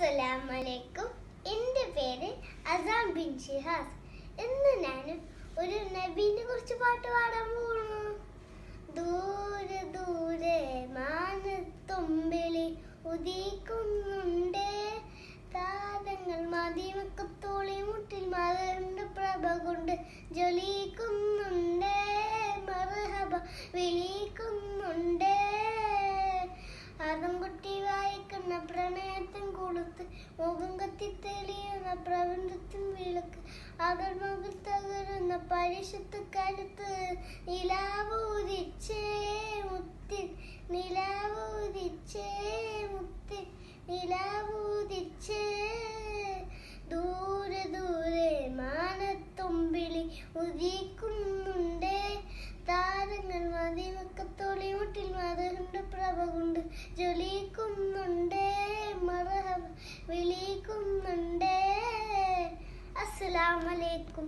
അസ്സലാമലൈക്കും. എന്റെ പേര് അസാം ബിൻ ഷിഹാസ്. ഇന്ന് ഞാൻ ഒരു നബീനെ കുറിച്ച് പാട്ട് പാടാൻ പോകുന്നു ദൂരെ ദൂരെ മാനത്തുമ്പിളി ഉദിക്കുന്നുണ്ട്. താരങ്ങൾ മതിമക്കത്തോളി മുട്ടിൽ മകളുണ്ട് പ്രഭ കൊണ്ട് ജ്വലിക്കുന്നുണ്ട്. മറുഹബ വിളിക്കുന്നുണ്ട്. കുട്ടി വായിക്കുന്ന പ്രണയത്തിൻ കൊളുത്ത് മുഖം കത്തി തെളിയുന്ന പ്രപഞ്ചത്തിൻ വിളക്ക് അകൽ മുഖം തകരുന്ന പരിശുദ്ധ കരുത്ത് നിലാവൂതിച്ചേ മുത്തിൻ നിലാവൂതിച്ചേ മുത്തിൻ നിലാവൂതിച്ചേ ദൂരെ ദൂരെ മാനത്തുമ്പിളി ഉദിക്കുന്നുണ്ടേ. താരങ്ങൾ മതിമക്കത്തോളി മുട്ടിൽ മതകൊണ്ട് പ്രഭ കൊണ്ട് ജ്വലിക്കുന്നുണ്ട്. വിളിക്കുന്നുണ്ട് അസ്സലാമലൈക്കും